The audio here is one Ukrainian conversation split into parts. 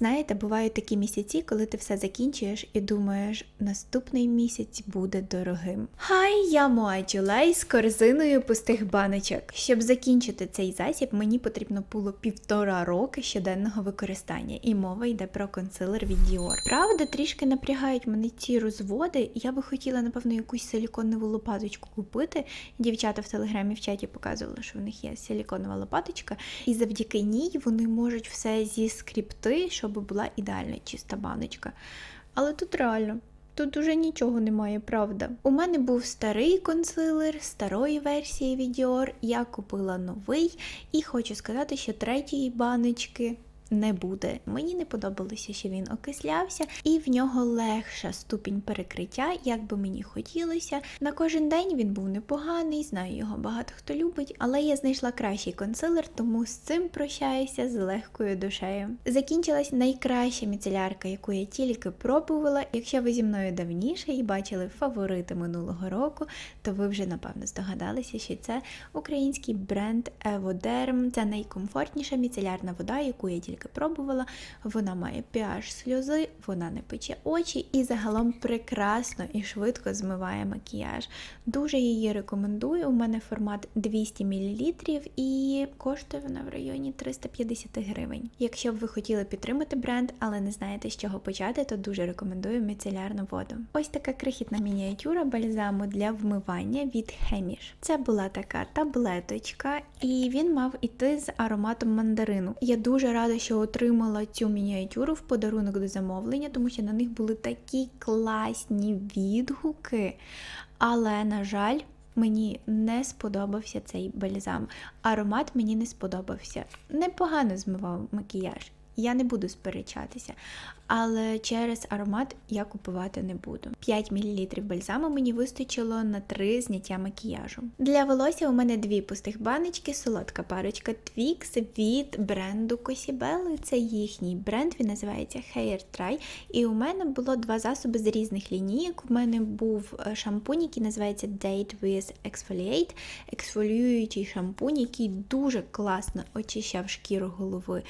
Знаєте, бувають такі місяці, коли ти все закінчуєш і думаєш, наступний місяць буде дорогим. Хай я Моаджулей з корзиною пустих баночок. Щоб закінчити цей засіб, мені потрібно було півтора роки щоденного використання, і мова йде про консилер від Dior. Правда, трішки напрягають мене ці розводи. Я би хотіла, напевно, якусь силіконову лопаточку купити. Дівчата в телеграмі в чаті показували, що в них є силіконова лопаточка, і завдяки ній вони можуть все зіскріпти, щоб була ідеальна чиста баночка. Але тут реально. Тут уже нічого немає, правда. У мене був старий консилер старої версії від Dior. Я купила новий і хочу сказати, що третьої баночки не буде. Мені не подобалося, що він окислявся, і в нього легша ступінь перекриття, як би мені хотілося. На кожен день він був непоганий, знаю, його багато хто любить, але я знайшла кращий консилер, тому з цим прощаюся з легкою душею. Закінчилась найкраща міцелярка, яку я тільки пробувала. Якщо ви зі мною давніше і бачили фаворити минулого року, то ви вже напевно здогадалися, що це український бренд Evoderm. Це найкомфортніша міцелярна вода, яку я тільки пробувала. Вона має pH сльози, вона не пече очі і загалом прекрасно і швидко змиває макіяж. Дуже її рекомендую. У мене формат 200 мл і коштує вона в районі 350 гривень. Якщо б ви хотіли підтримати бренд, але не знаєте, з чого почати, то дуже рекомендую міцелярну воду. Ось така крихітна мініатюра бальзаму для вмивання від Хеміш. Це була така таблеточка, і він мав іти з ароматом мандарину. Я дуже рада, що отримала цю мініатюру в подарунок до замовлення, тому що на них були такі класні відгуки. Але, на жаль, мені не сподобався цей бальзам. Аромат мені не сподобався. Непогано змивав макіяж. Я не буду сперечатися, але через аромат я купувати не буду. 5 мл бальзаму мені вистачило на 3 зняття макіяжу. Для волосся у мене дві пустих баночки, солодка парочка Twix від бренду Cosibello. Це їхній бренд, він називається Hair Try. І у мене було два засоби з різних лінійок. У мене був е, шампунь, який називається Date with Exfoliate, ексфоліюючий шампунь, який дуже класно очищав шкіру голови.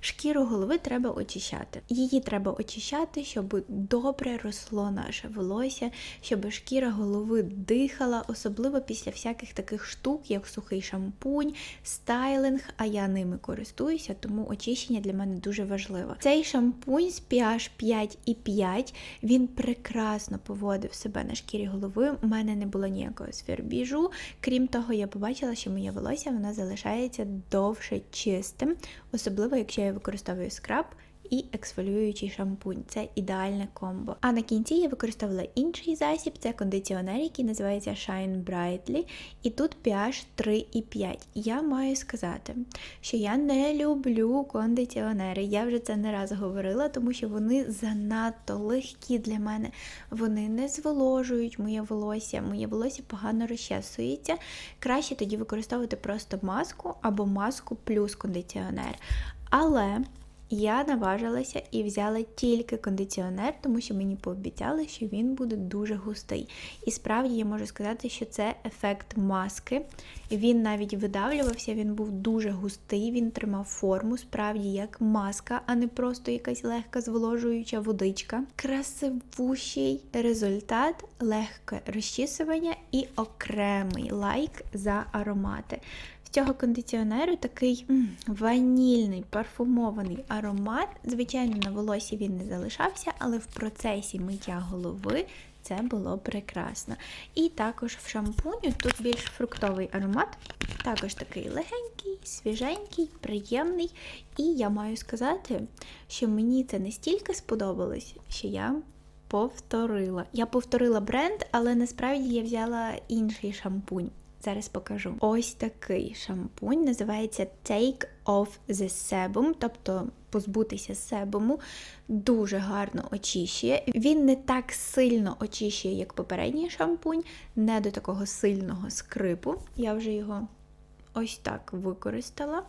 Шкіру голови треба очищати. Її треба очищати, щоб добре росло наше волосся, щоб шкіра голови дихала, особливо після всяких таких штук, як сухий шампунь, стайлинг, а я ними користуюся, тому очищення для мене дуже важливо. Цей шампунь з pH 5,5, він прекрасно поводив себе на шкірі голови. У мене не було ніякого свербіжу. Крім того, я побачила, що моє волосся воно залишається довше чистим, особливо якщо я використовую скраб і ексфоліюючий шампунь. Це ідеальне комбо. А на кінці я використовувала інший засіб, це кондиціонер, який називається Shine Brightly. І тут pH 3,5. Я маю сказати, що я не люблю кондиціонери. Я вже це не раз говорила, тому що вони занадто легкі для мене. Вони не зволожують моє волосся, моє волосся погано розчесується. Краще тоді використовувати просто маску або маску плюс кондиціонер. Але я наважилася і взяла тільки кондиціонер, тому що мені пообіцяли, що він буде дуже густий. І справді я можу сказати, що це ефект маски. Він навіть видавлювався, він був дуже густий, він тримав форму, справді як маска, а не просто якась легка зволожуюча водичка. Красивущий результат, легке розчісування і окремий лайк за аромати. В цього кондиціонеру такий м, ванільний парфумований аромат. Звичайно, на волосі він не залишався, але в процесі миття голови це було прекрасно. І також в шампуню тут більш фруктовий аромат, також такий легенький, свіженький, приємний. І я маю сказати, що мені це настільки сподобалось, що я. Повторила. Я повторила бренд, але насправді я взяла інший шампунь. Зараз покажу. Ось такий шампунь називається Take Off the Sebum, тобто позбутися себуму. Дуже гарно очищує. Він не так сильно очищує, як попередній шампунь, не до такого сильного скрипу. Я вже його ось так використала.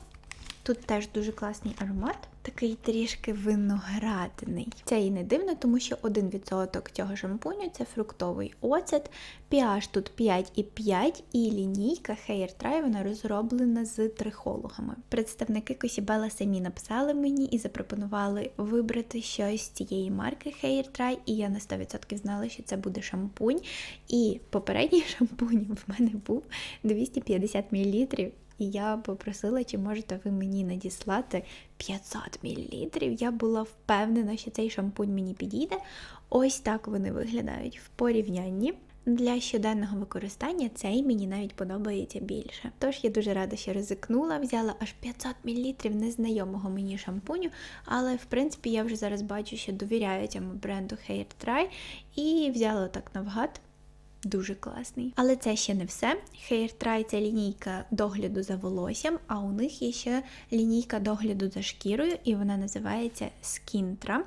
Тут теж дуже класний аромат, такий трішки виноградний. Це і не дивно, тому що 1% цього шампуню це фруктовий оцет. pH тут 5,5 і лінійка Hair Dry вона розроблена з трихологами. Представники Косібела самі написали мені і запропонували вибрати щось з цієї марки Hair Dry, і я на 100% знала, що це буде шампунь. І попередній шампунь в мене був 250 мл. І я попросила, чи можете ви мені надіслати 500 мл. Я була впевнена, що цей шампунь мені підійде. Ось так вони виглядають в порівнянні. Для щоденного використання цей мені навіть подобається більше. Тож я дуже рада, що ризикнула, взяла аж 500 мл незнайомого мені шампуню, але в принципі я вже зараз бачу, що довіряю цьому бренду Hair Dry і взяла так навгад. Дуже класний. Але це ще не все. Hair Dry – це лінійка догляду за волоссям, а у них є ще лінійка догляду за шкірою, і вона називається Skintra.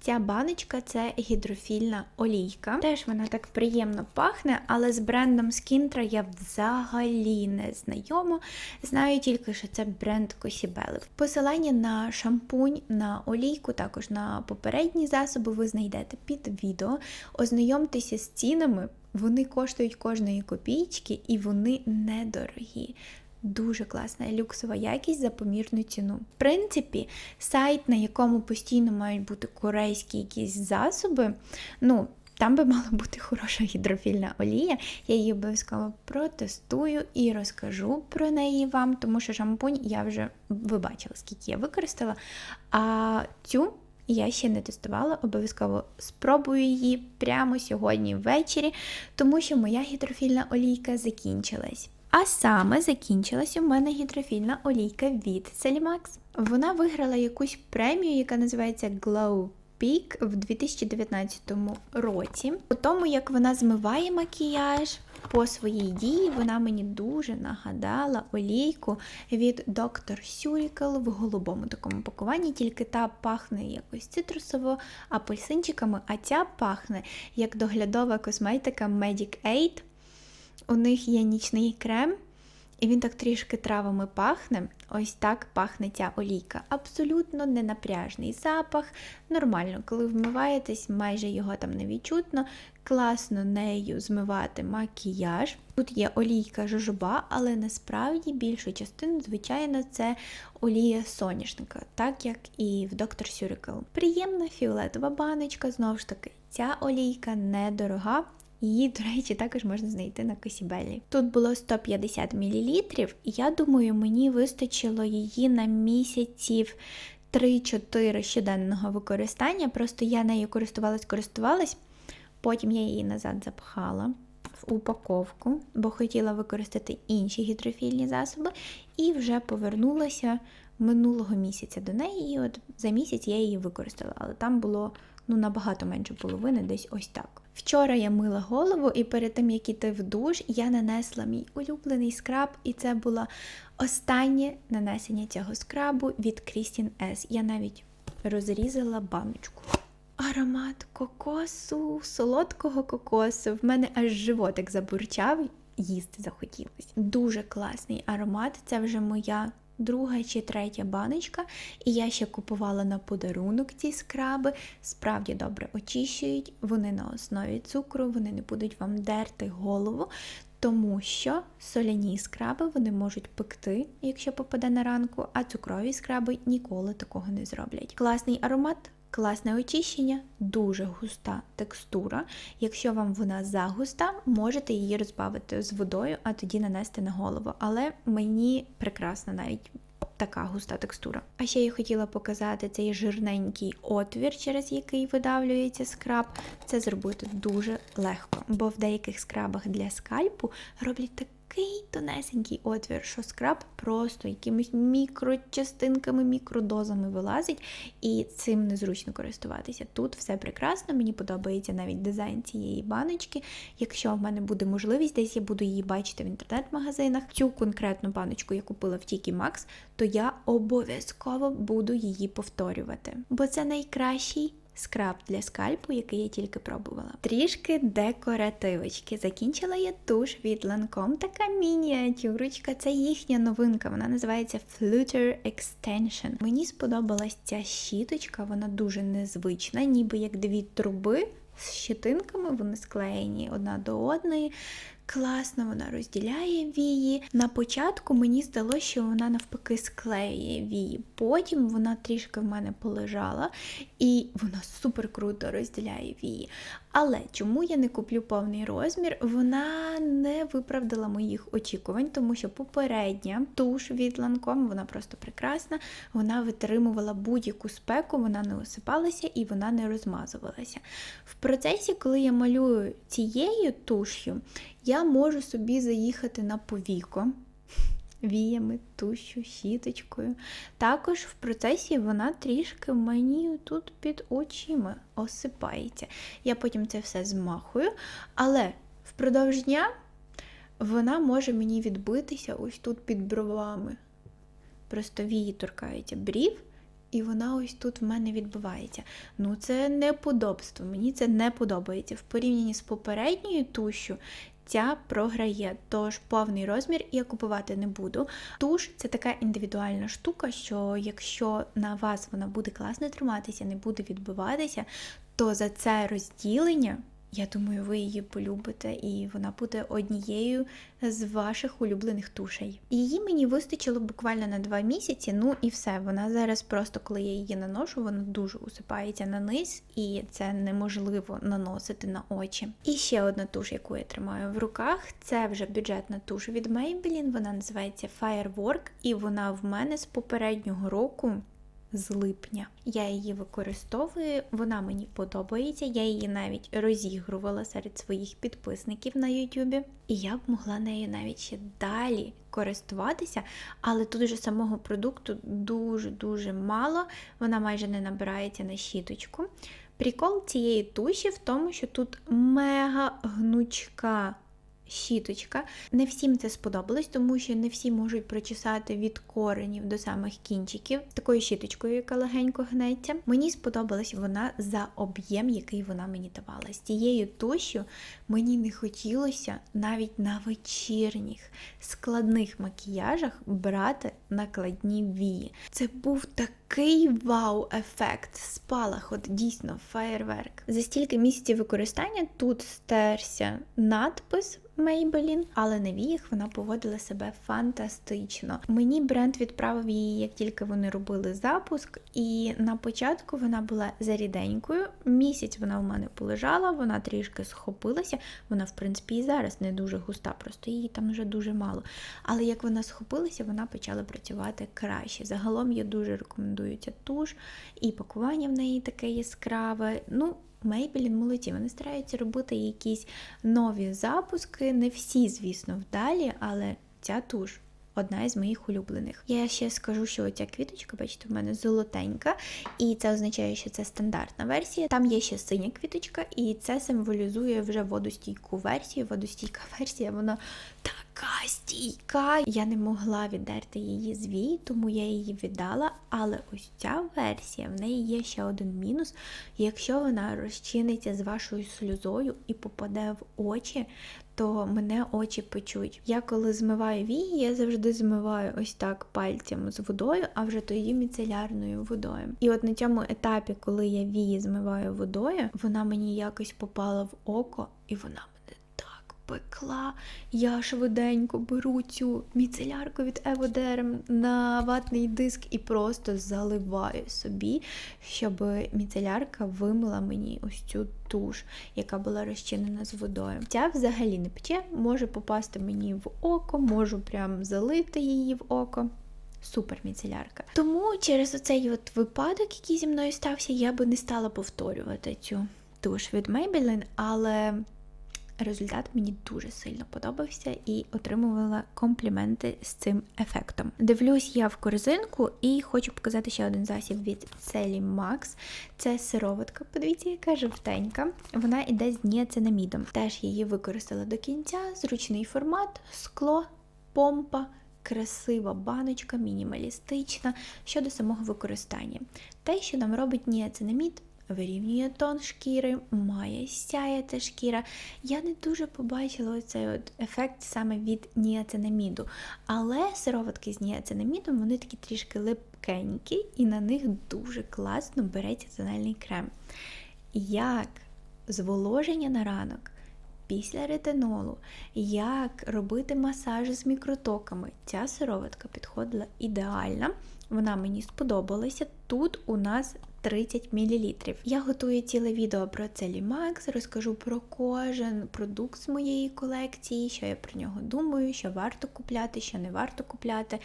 Ця баночка це гідрофільна олійка. Теж вона так приємно пахне, але з брендом Skintra я взагалі не знайома. Знаю тільки, що це бренд Косібели. Посилання на шампунь, на олійку, також на попередні засоби ви знайдете під відео. Ознайомтеся з цінами. Вони коштують кожної копійки і вони недорогі. Дуже класна люксова якість за помірну ціну. В принципі, сайт, на якому постійно мають бути корейські якісь засоби, ну. Там би мала бути хороша гідрофільна олія. Я її обов'язково протестую і розкажу про неї вам, тому що шампунь я вже ви бачила, скільки я використала. А цю я ще не тестувала, обов'язково спробую її прямо сьогодні ввечері, тому що моя гідрофільна олійка закінчилась. А саме закінчилась у мене гідрофільна олійка від Celimax. Вона виграла якусь премію, яка називається Glow Peak в 2019 році. По тому, як вона змиває макіяж, по своїй дії вона мені дуже нагадала олійку від Dr. Surical в голубому такому пакуванні, тільки та пахне якось цитрусово апельсинчиками, а ця пахне як доглядова косметика Medic Aid. У них є нічний крем, і він так трішки травами пахне. Ось так пахне ця олійка. Абсолютно ненапряжний запах. Нормально, коли вмиваєтесь, майже його там не відчутно. Класно нею змивати макіяж. Тут є олійка жожоба, але насправді більшу частину, звичайно, це олія соняшника, так як і в Dr. Surical. Приємна фіолетова баночка, знову ж таки, ця олійка недорога. Її, до речі, також можна знайти на Косібелі. Тут було 150 мл, і я думаю, мені вистачило її на місяців 3-4 щоденного використання. Просто я нею користувалась-користувалась, потім я її назад запхала в упаковку, бо хотіла використати інші гідрофільні засоби, і вже повернулася минулого місяця до неї. І от за місяць я її використала, але там було ну, набагато менше половини, десь ось так. Вчора я мила голову, і перед тим, як іти в душ, я нанесла мій улюблений скраб, і це було останнє нанесення цього скрабу від Christine S. Я навіть розрізала баночку. Аромат кокосу, солодкого кокосу. В мене аж животик забурчав, їсти захотілося. Дуже класний аромат. Це вже моя друга чи третя баночка, і я ще купувала на подарунок ці скраби. Справді добре очищують, вони на основі цукру, вони не будуть вам дерти голову. Тому що соляні скраби вони можуть пекти, якщо попаде на ранку, а цукрові скраби ніколи такого не зроблять. Класний аромат, класне очищення, дуже густа текстура. Якщо вам вона загуста, можете її розбавити з водою, а тоді нанести на голову. Але мені прекрасна навіть. Така густа текстура. А ще я хотіла показати цей жирненький отвір, через який видавлюється скраб. Це зробити дуже легко, бо в деяких скрабах для скальпу роблять так такий тонесенький отвір, що скраб просто якимись мікрочастинками, мікродозами вилазить, і цим незручно користуватися. Тут все прекрасно, мені подобається навіть дизайн цієї баночки. Якщо в мене буде можливість, десь я буду її бачити в інтернет-магазинах. Цю конкретну баночку я купила в Tiki Max, то я обов'язково буду її повторювати. Бо це найкращий скраб для скальпу, який я тільки пробувала. Трішки декоративочки. Закінчила я туш від Lancome. Така мініатюрочка. Це їхня новинка. Вона називається Flutter Extension. Мені сподобалась ця щіточка, вона дуже незвична, ніби як дві труби. З щетинками вони склеєні одна до одної. Класно, вона розділяє вії. На початку мені здалося, що вона навпаки склеює вії. Потім вона трішки в мене полежала, і вона супер круто розділяє вії. Але чому я не куплю повний розмір? Вона не виправдала моїх очікувань, тому що попередня туш від Lancome, вона просто прекрасна. Вона витримувала будь-яку спеку, вона не осипалася і вона не розмазувалася. В процесі, коли я малюю цією туш'ю, я можу собі заїхати на повіко віями, тушю, щіточкою. Також в процесі вона трішки мені тут під очима осипається. Я потім це все змахую, але впродовж дня вона може мені відбитися ось тут під бровами. Просто вії торкаються брів. І вона ось тут в мене відбувається. Ну, це неподобство. Мені це не подобається. В порівнянні з попередньою тушю ця програє, тож повний розмір я купувати не буду. Туш це така індивідуальна штука, що якщо на вас вона буде класно триматися, не буде відбиватися, то за це розділення. Я думаю, ви її полюбите, і вона буде однією з ваших улюблених тушей. Її мені вистачило буквально на два місяці. Ну і все. Вона зараз просто, коли я її наношу, вона дуже усипається на низ, і це неможливо наносити на очі. І ще одна туш, яку я тримаю в руках, це вже бюджетна туш від Maybelline, Вона називається Firework, і вона в мене з попереднього року з липня. Я її використовую, вона мені подобається. Я її навіть розігрувала серед своїх підписників на Ютубі. І я б могла нею навіть ще далі користуватися, але тут вже самого продукту дуже-дуже мало, вона майже не набирається на щіточку. Прикол цієї туші в тому, що тут мега гнучка щіточка. Не всім це сподобалось, тому що не всі можуть прочесати від коренів до самих кінчиків такою щіточкою, яка легенько гнеться. Мені сподобалась вона за об'єм, який вона мені давала. З цією тушю мені не хотілося навіть на вечірніх складних макіяжах брати накладні вії. Це був такий вау-ефект, спалах, от дійсно феєрверк. За стільки місяців використання тут стерся надпис. Maybelline, але на віях вона поводила себе фантастично. Мені бренд відправив її, як тільки вони робили запуск, і на початку вона була заріденькою. Місяць вона в мене полежала, вона трішки схопилася. Вона, в принципі, і зараз не дуже густа, просто її там вже дуже мало. Але як вона схопилася, вона почала працювати краще. Загалом я дуже рекомендую ця туш, і пакування в неї таке яскраве. Ну, Maybelline молоді, вони стараються робити якісь нові запуски. Не всі, звісно, вдалі, але ця туш. Одна із моїх улюблених. Я ще скажу, що ця квіточка, бачите, в мене золотенька, і це означає, що це стандартна версія. Там є ще синя квіточка, і це символізує вже водостійку версію. Водостійка версія, вона така стійка. Я не могла віддерти її з вій, тому я її віддала. Але ось ця версія, в неї є ще один мінус. Якщо вона розчиниться з вашою сльозою і попаде в очі, то мене очі печуть. Я коли змиваю вії, я завжди змиваю ось так пальцем з водою, а вже тоді міцелярною водою. І от на цьому етапі, коли я вії змиваю водою, вона мені якось попала в око, і вона пекла. Я швиденько беру цю міцелярку від Еводерм на ватний диск і просто заливаю собі, щоб міцелярка вимила мені ось цю туш, яка була розчинена з водою. Ця взагалі не пече, може попасти мені в око, можу прям залити її в око. Супер міцелярка. Тому через оцей от випадок, який зі мною стався, я би не стала повторювати цю туш від Maybelline, але результат мені дуже сильно подобався і отримувала компліменти з цим ефектом. Дивлюсь я в корзинку і хочу показати ще один засіб від Celly Max. Це сироватка, подивіться, яка жовтенька. Вона іде з ніацинамідом. Теж її використала до кінця, зручний формат, скло, помпа. Красива баночка, мінімалістична щодо самого використання. Те, що нам робить ніацинамід, вирівнює тон шкіри, має сяяти шкіра. Я не дуже побачила цей от ефект саме від ніацинаміду, але сироватки з ніацинамідом вони такі трішки липкенькі, і на них дуже класно береться тональний крем. Як зволоження на ранок після ретинолу, як робити масаж з мікротоками. Ця сироватка підходила ідеально. Вона мені сподобалася. Тут у нас 30 мл. Я готую ціле відео про Целімакс, розкажу про кожен продукт з моєї колекції, що я про нього думаю, що варто купляти, що не варто купляти.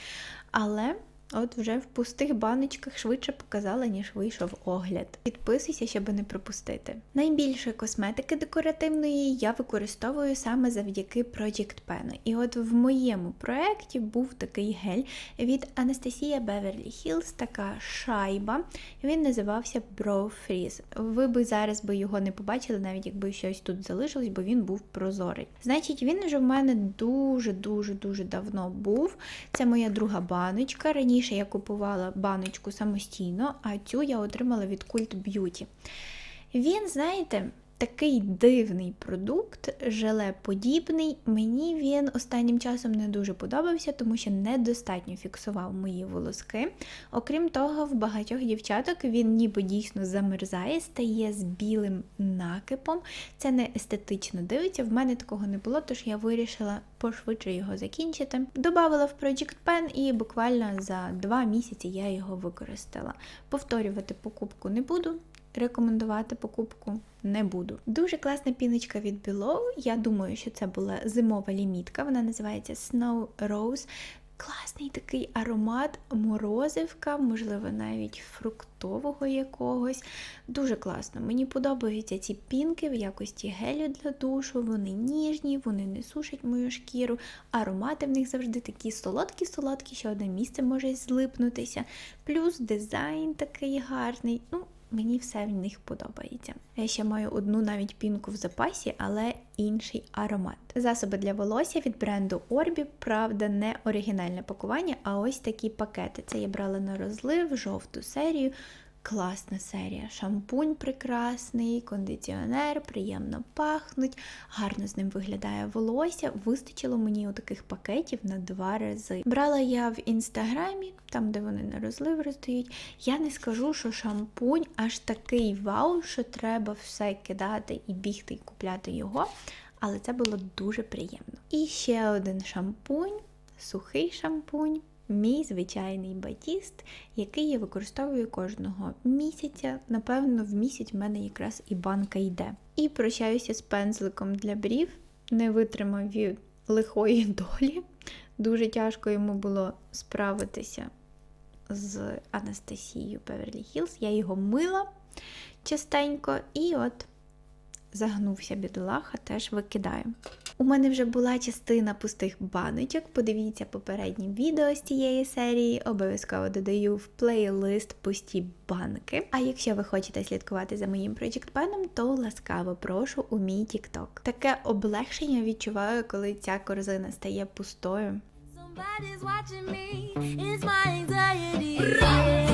Але От вже в пустих баночках швидше показала, ніж вийшов огляд. Підписуйся, щоб не пропустити. Найбільше косметики декоративної я використовую саме завдяки Project Pen. І от в моєму проєкті був такий гель від Анастасія Beverly Hills, така шайба. Він називався Brow Freeze. Ви би зараз би його не побачили, навіть якби щось тут залишилось, бо він був прозорий. Значить, він вже в мене дуже-дуже дуже давно був. Це моя друга баночка. Раніше я купувала баночку самостійно, а цю я отримала від Cult Beauty. Він, знаєте, такий дивний продукт, желе-подібний. Мені він останнім часом не дуже подобався, тому що недостатньо фіксував мої волоски. Окрім того, в багатьох дівчаток він ніби дійсно замерзає, стає з білим накипом. Це не естетично дивиться. В мене такого не було, тож я вирішила пошвидше його закінчити. Добавила в Project Pen і буквально за два місяці я його використала. Повторювати покупку не буду. Рекомендувати покупку не буду. Дуже класна піночка від Below. Я думаю, що це була зимова лімітка. Вона називається Snow Rose. Класний такий аромат морозивка, можливо, навіть фруктового якогось. Дуже класно. Мені подобаються ці пінки в якості гелю для душу. Вони ніжні, вони не сушать мою шкіру. Аромати в них завжди такі солодкі-солодкі, що одне місце може злипнутися. Плюс дизайн такий гарний. Ну, Мені все в них подобається. Я ще маю одну навіть пінку в запасі, але інший аромат. Засоби для волосся від бренду Orbi, правда, не оригінальне пакування, а ось такі пакети. Це я брала на розлив, жовту серію. Класна серія. Шампунь прекрасний, кондиціонер, приємно пахнуть, гарно з ним виглядає волосся. Вистачило мені у таких пакетів на два рази. Брала я в інстаграмі, там де вони на розлив роздають. Я не скажу, що шампунь аж такий вау, що треба все кидати і бігти і купляти його. Але це було дуже приємно. І ще один шампунь, сухий шампунь. Мій звичайний батіст, який я використовую кожного місяця. Напевно, в місяць в мене якраз і банка йде. І прощаюся з пензликом для брів, не витримав від лихої долі. Дуже тяжко йому було справитися з Анастасією Беверлі Хілз. Я його мила частенько і от загнувся бідолаха, теж викидаю. У мене вже була частина пустих баночок. Подивіться попередні відео з цієї серії, обов'язково додаю в плейлист пусті банки. А якщо ви хочете слідкувати за моїм Project Баном, то ласкаво прошу у мій TikTok. Таке облегшення відчуваю, коли ця корзина стає пустою. Somebody's watching me, it's my anxiety.